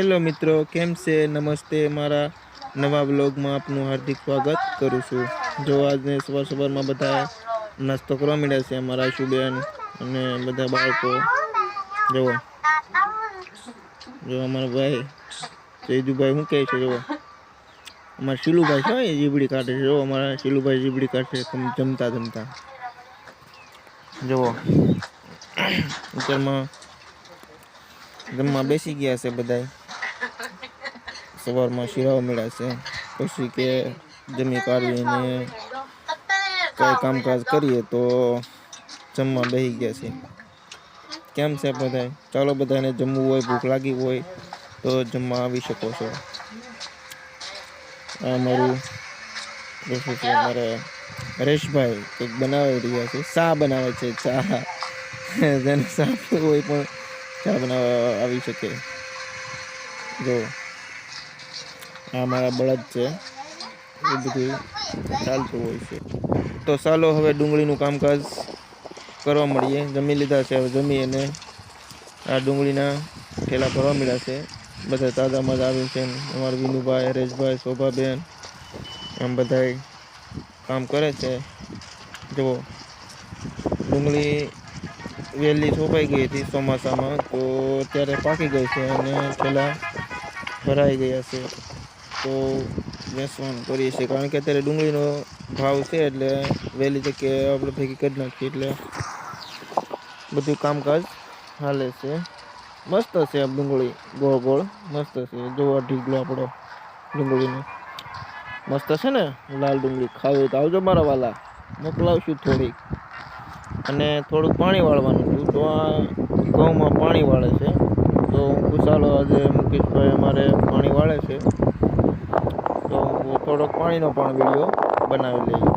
Hello મિત્રો, કેમ છે? નમસ્તે, મારા નવા બ્લોગમાં આપનું હાર્દિક સ્વાગત કરું છું. જો આજને સવાર સવારમાં બધા નાસ્તો કરવા મળ્યા છે, અમારા આશુબેન અને બધા બાળકો. જુઓ. જો અમારા ભાઈ જયદુભાઈ શું કહે છે, જુઓ. અમારા શીલુભાઈ છે જીબડી કાઢે છે. જુઓ, અમારા શીલુભાઈ જીબડી કાઢે છે જમતા જમતા. જુઓ. અત્યારમાં જમવા બેસી ગયા છે બધાય. સવારમાં શીરાઓ મેળાશે પછી કે જમી કાઢીને કંઈ કામકાજ કરીએ તો જમવા બેસી ગયા છે. કેમ છે બધાય? ચાલો બધાને જમવું હોય, ભૂખ લાગી હોય તો જમવા આવી શકો છો. આ છે અમારે હરેશભાઈ કંઈક બનાવી રહ્યા છે. ચા બનાવે છે, ચા. જેને ચા હોય પણ ચા બનાવવા આવી શકે. જો આ મારા બળદ છે. એ બધું ચાલતું હોય છે. તો ચાલો હવે ડુંગળીનું કામકાજ કરવા મળીએ. જમી લીધા છે, હવે જમી અને આ ડુંગળીના ઠેલા ભરવા મળ્યા છે. બધા તાજા મજા આવ્યું છે. અમારા વિનુભાઈ, હરેશભાઈ, શોભાબેન એમ બધાય કામ કરે છે. જુઓ ડુંગળી વહેલી છોપાઈ ગઈ હતી ચોમાસામાં, તો અત્યારે પાકી ગઈ છે અને પેલા ભરાઈ ગયા છે. તો વેચવાનું કરીએ છીએ. કારણ કે અત્યારે ડુંગળીનો ભાવ છે એટલે વહેલી જગ્યાએ આપણે ભેગી કરી નાખીએ એટલે બધું કામકાજ હાલે છે. મસ્ત છે ડુંગળી. ગોળ ગોળ મસ્ત છે. જોવા ઢીગલો આપણો ડુંગળીનો. મસ્ત છે ને? લાલ ડુંગળી. ખાવી તો આવજો મારા વાલા. મોકલાવશું થોડીક. અને થોડુંક પાણી વાળવાનું હતું તો આ ઘઉંમાં પાણી વાળે છે. તો હું ચાલો આજે મુકેશભાઈ અમારે પાણી વાળે છે. થોડોક પાણીનો પણ વીડિયો બનાવી લઈએ.